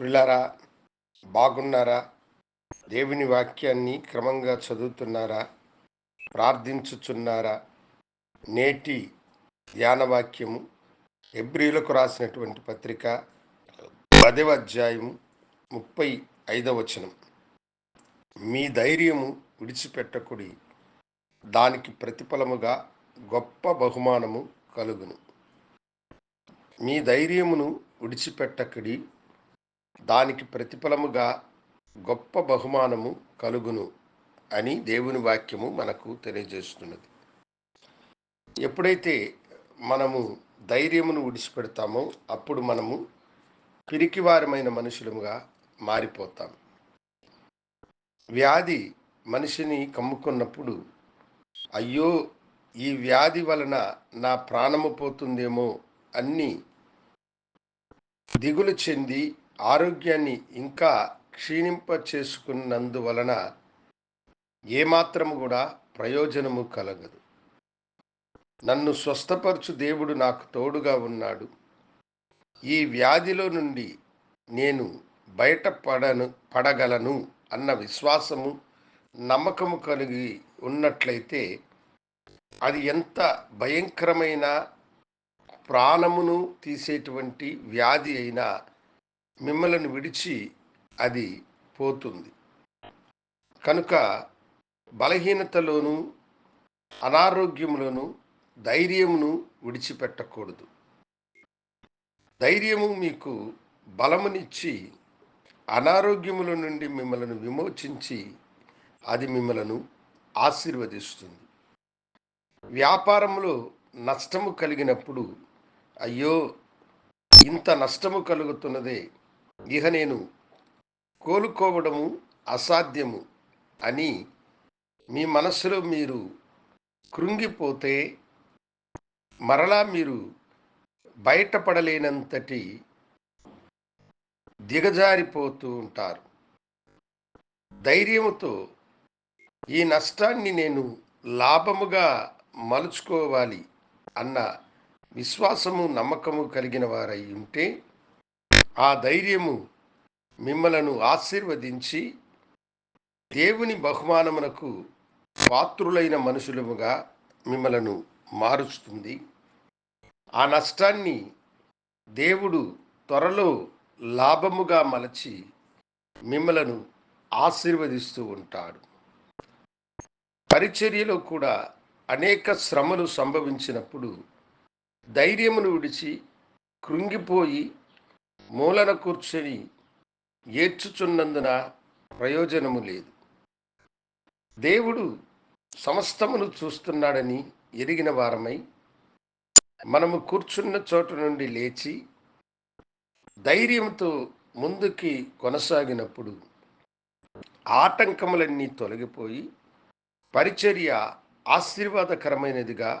పిల్లారా బాగున్నారా? దేవుని వాక్యాన్ని క్రమంగా చదువుతున్నారా? ప్రార్థించుచున్నారా? నేటి ధ్యానవాక్యము ఎబ్రిలకు రాసినటువంటి పత్రిక పదవ అధ్యాయము ముప్పై ఐదవ వచనం. మీ ధైర్యము విడిచిపెట్టకుడి దానికి ప్రతిఫలముగా గొప్ప బహుమానము కలుగును. మీ ధైర్యమును విడిచిపెట్టకుడి దానికి ప్రతిఫలముగా గొప్ప బహుమానము కలుగును అని దేవుని వాక్యము మనకు తెలియజేస్తున్నది. ఎప్పుడైతే మనము ధైర్యమును విడిచిపెడతామో అప్పుడు మనము పిరికివారమైన మనుషులముగా మారిపోతాం. వ్యాధి మనిషిని కమ్ముకున్నప్పుడు అయ్యో ఈ వ్యాధి వలన నా ప్రాణము పోతుందేమో అన్ని దిగులు చెంది ఆరోగ్యాన్ని ఇంకా క్షీణింప చేసుకున్నందువలన ఏమాత్రము కూడా ప్రయోజనము కలగదు. నన్ను స్వస్థపరచు దేవుడు నాకు తోడుగా ఉన్నాడు. ఈ వ్యాధిలో నుండి నేను బయటపడను పడగలను అన్న విశ్వాసము నమ్మకము కలిగి ఉన్నట్లయితే అది ఎంత భయంకరమైన ప్రాణమును తీసేటువంటి వ్యాధి అయినా మిమ్మల్ని విడిచి అది పోతుంది. కనుక బలహీనతలోను అనారోగ్యములోను ధైర్యమును విడిచిపెట్టకూడదు. ధైర్యము మీకు బలమునిచ్చి అనారోగ్యముల నుండి మిమ్మల్ని విమోచించి అది మిమ్మలను ఆశీర్వదిస్తుంది. వ్యాపారంలో నష్టము కలిగినప్పుడు అయ్యో ఇంత నష్టము కలుగుతున్నదే ఇహ నేను కోలుకోవడము అసాధ్యము అని మీ మనస్సులో మీరు కృంగిపోతే మరలా మీరు బయటపడలేనంతటి దిగజారిపోతూ ఉంటారు. ధైర్యముతో ఈ నష్టాన్ని నేను లాభముగా మలుచుకోవాలి అన్న విశ్వాసము నమ్మకము కలిగిన వారై ఉంటే ఆ ధైర్యము మిమ్మలను ఆశీర్వదించి దేవుని బహుమానమునకు పాత్రులైన మనుషులముగా మిమ్మలను మారుస్తుంది. ఆ నష్టాన్ని దేవుడు త్వరలో లాభముగా మలచి మిమ్మలను ఆశీర్వదిస్తూ ఉంటాడు. పరిచర్యలో కూడా అనేక శ్రమలు సంభవించినప్పుడు ధైర్యమును విడిచి కృంగిపోయి మూలన కూర్చొని ఏడ్చుచున్నందున ప్రయోజనము లేదు. దేవుడు సమస్తమును చూస్తున్నాడని ఎరిగిన వారమై మనము కూర్చున్న చోటు నుండి లేచి ధైర్యంతో ముందుకి కొనసాగినప్పుడు ఆటంకములన్నీ తొలగిపోయి పరిచర్య ఆశీర్వాదకరమైనదిగా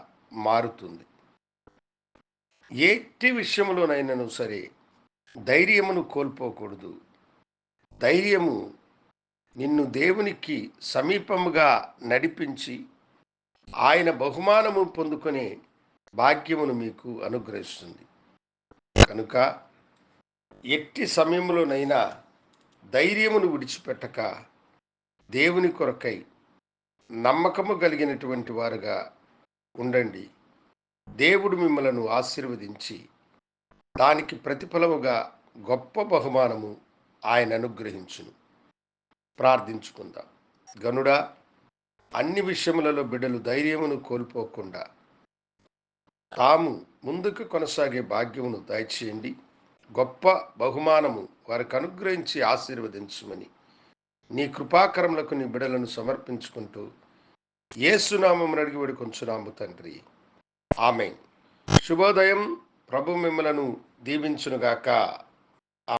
మారుతుంది. ఎట్టి విషయంలోనైనాను సరే ధైర్యమును కోల్పోకూడదు. ధైర్యము నిన్ను దేవునికి సమీపముగా నడిపించి ఆయన బహుమానము పొందుకునే భాగ్యమును మీకు అనుగ్రహిస్తుంది. కనుక ఎట్టి సమయంలోనైనా ధైర్యమును విడిచిపెట్టక దేవుని కొరకై నమ్మకము కలిగినటువంటి వారుగా ఉండండి. దేవుడు మిమ్మలను ఆశీర్వదించి దానికి ప్రతిఫలముగా గొప్ప బహుమానము ఆయన అనుగ్రహించును. ప్రార్థించుకుందాం. గనుడా అన్ని విషయములలో బిడ్డలు ధైర్యమును కోల్పోకుండా తాము ముందుకు కొనసాగే భాగ్యమును దయచేయండి. గొప్ప బహుమానము వారికి అనుగ్రహించి ఆశీర్వదించమని నీ కృపాకరములకు నీ బిడలను సమర్పించుకుంటూ ఏసునామం అడిగి వేడుకొంచున్నాము తండ్రి. ఆమె శుభోదయం. ప్రభు మిమ్మలను దీవించునుగాక.